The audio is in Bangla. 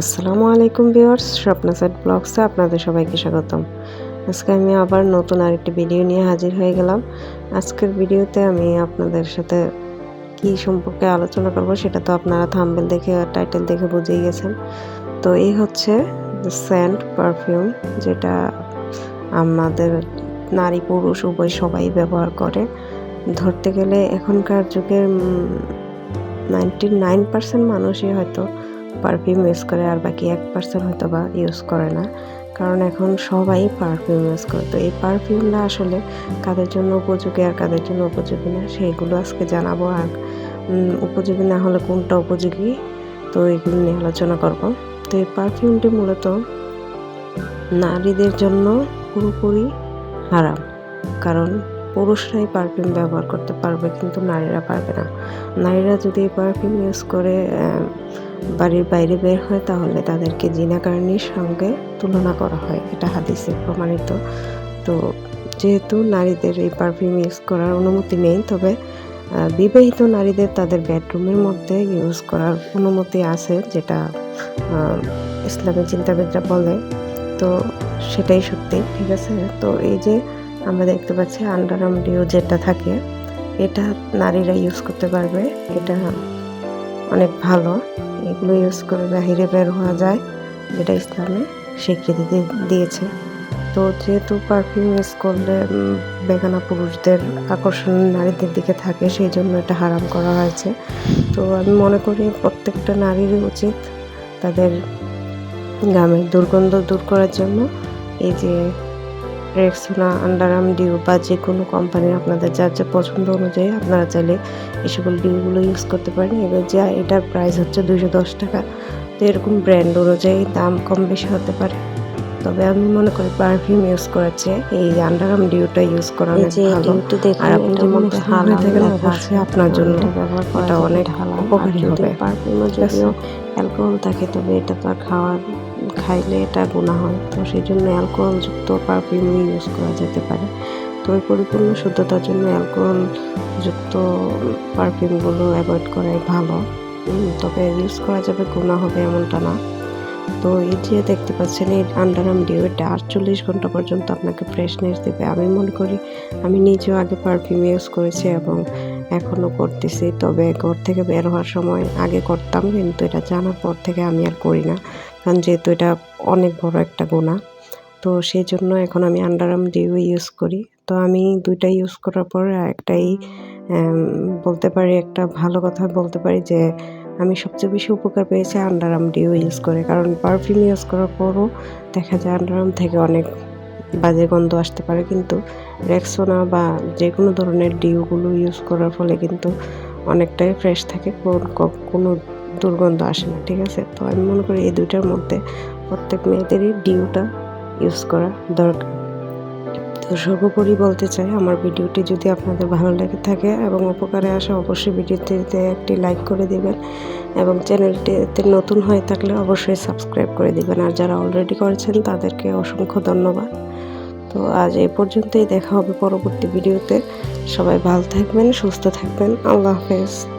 আসসালামু আলাইকুম ভিউয়ার্স স্বপ্নাসাদ ব্লগসে আপনাদের সবাইকে স্বাগতম। আজকে আমি আবার নতুন আরেকটি ভিডিও নিয়ে হাজির হয়ে গেলাম। আজকের ভিডিওতে আমি আপনাদের সাথে কি সম্পর্কে আলোচনা করব সেটা তো আপনারা থাম্বেল দেখে টাইটেল দেখে বুঝেই গেছেন। তো এই হচ্ছে স্যান্ড পারফিউম যেটা আমাদের নারী পুরুষ উভয় সবাই ব্যবহার করে। ধরতে গেলে এখনকার যুগের নাইনটি নাইন পার্সেন্ট মানুষই হয়তো পারফিউম ইউজ করে আর বাকি এক পার্সেন্ট হয়তো বা ইউজ করে না। কারণ এখন সবাই পারফিউম ইউজ করে। তো এই পারফিউমটা আসলে কাদের জন্য উপযোগী আর কাদের জন্য উপযোগী না, সেইগুলো আজকে জানাব। আর উপযোগী না হলে কোনটা উপযোগী, তো এগুলো নিয়ে আলোচনা করব। তো এই পারফিউমটি মূলত নারীদের জন্য পুরোপুরি হারাম। কারণ পুরুষরাই পারফিউম ব্যবহার করতে পারবে, কিন্তু নারীরা পারবে না। নারীরা যদি পারফিউম ইউজ করে বাড়ির বাইরে বের হয়, তাহলে তাদেরকে জিনাকারণীর সঙ্গে তুলনা করা হয়। এটা হাদিসে প্রমাণিত। তো যেহেতু নারীদের এই পারফিউম ইউজ করার অনুমতি নেই, তবে বিবাহিত নারীদের তাদের বেডরুমের মধ্যে ইউজ করার অনুমতি আছে, যেটা ইসলামী চিন্তাবিদরা বলে। তো সেটাই সত্যি, ঠিক আছে? তো এই যে আমরা দেখতে পাচ্ছি আন্ডারআর্ম ডিও যেটা থাকে, এটা নারীরা ইউজ করতে পারবে। এটা অনেক ভালো। এগুলো ইউজ করে বাহিরে বের হওয়া যায়, যেটা ইসলামে স্বীকৃতি দিয়েছে। তো যেহেতু পারফিউম ইউজ করলে বেগানা পুরুষদের আকর্ষণ নারীদের দিকে থাকে, সেই জন্য এটা হারাম করা হয়েছে। তো আমি মনে করি প্রত্যেকটা নারীরই উচিত তাদের গ্রামের দুর্গন্ধ দূর করার জন্য এই যে রেক্সোনা আন্ডারাম ডিউ বা যে কোনো কোম্পানির আপনাদের যার যা পছন্দ অনুযায়ী আপনারা চাইলে এই সকল ডিউগুলো ইউজ করতে পারেন। এবার যা এটার প্রাইস হচ্ছে দুশো দশ টাকা। তো এরকম ব্র্যান্ড অনুযায়ী দাম কম বেশি হতে পারে। তবে আমি মনে করি পারফিউম ইউজ করাচ্ছে এই আন্ডারাম ডিউটা ইউজ করা অনেক ভালো। আর আপনি যদি থাকেন অবশ্যই আপনার জন্য ব্যবহার করা অনেক উপকারী হবে। পারফিউমে যদিও অ্যালকোহল থাকে তবে এটা তো আর খাওয়ার খাইলে এটা গুণা হয়। তো সেই জন্য অ্যালকোহলযুক্ত পারফিউম ইউজ করা যেতে পারে। তো ওই পরিপূর্ণ শুদ্ধতার জন্য অ্যালকোহলযুক্ত পারফিউমগুলো অ্যাভয়েড করাই ভালো। তবে ইউজ করা যাবে গুণা হবে এমনটা না। তো এই যে দেখতে পাচ্ছেন, এই আন্ডারআর্ম ডিও, এটা আটচল্লিশ ঘণ্টা পর্যন্ত আপনাকে ফ্রেশনেস দেবে। আমি মনে করি আমি নিজেও আগে পারফিউম ইউজ করেছি এবং এখনও করতেছি। তবে ঘর থেকে বের হওয়ার সময় আগে করতাম, কিন্তু এটা জানার পর থেকে আমি আর করি না। কারণ যেহেতু এটা অনেক বড় একটা গোনা, তো সেই জন্য এখন আমি আন্ডারআর্ম ডিও ইউজ করি। তো আমি দুইটা ইউজ করার পর একটাই বলতে পারি, একটা ভালো কথা বলতে পারি যে আমি সবচেয়ে বেশি উপকার পেয়েছি আন্ডারআর্ম ডিও ইউজ করে। কারণ পারফিউম ইউজ করার পরও দেখা যায় আন্ডারআর্ম থেকে অনেক বাজে গন্ধ আসতে পারে, কিন্তু রেক্সোনা বা যে কোনো ধরনের ডিওগুলো ইউজ করার ফলে কিন্তু অনেকটাই ফ্রেশ থাকে। কোনো দুর্গন্ধ আসে না, ঠিক আছে? তো আমি মনে করি এই দুইটার মধ্যে প্রত্যেক মেয়েদেরই ডিউটা ইউজ করা দরকার। তো সর্বোপরি বলতে চাই, আমার ভিডিওটি যদি আপনাদের ভালো লেগে থাকে এবং উপকারে আসে, অবশ্যই ভিডিওটিতে একটি লাইক করে দিবেন এবং চ্যানেলটিতে নতুন হয়ে থাকলে অবশ্যই সাবস্ক্রাইব করে দিবেন। আর যারা অলরেডি করেছেন, তাদেরকে অসংখ্য ধন্যবাদ। তো আজ এই পর্যন্তই, দেখা হবে পরবর্তী ভিডিওতে। সবাই ভালো থাকবেন, সুস্থ থাকবেন। আল্লাহ হাফেজ।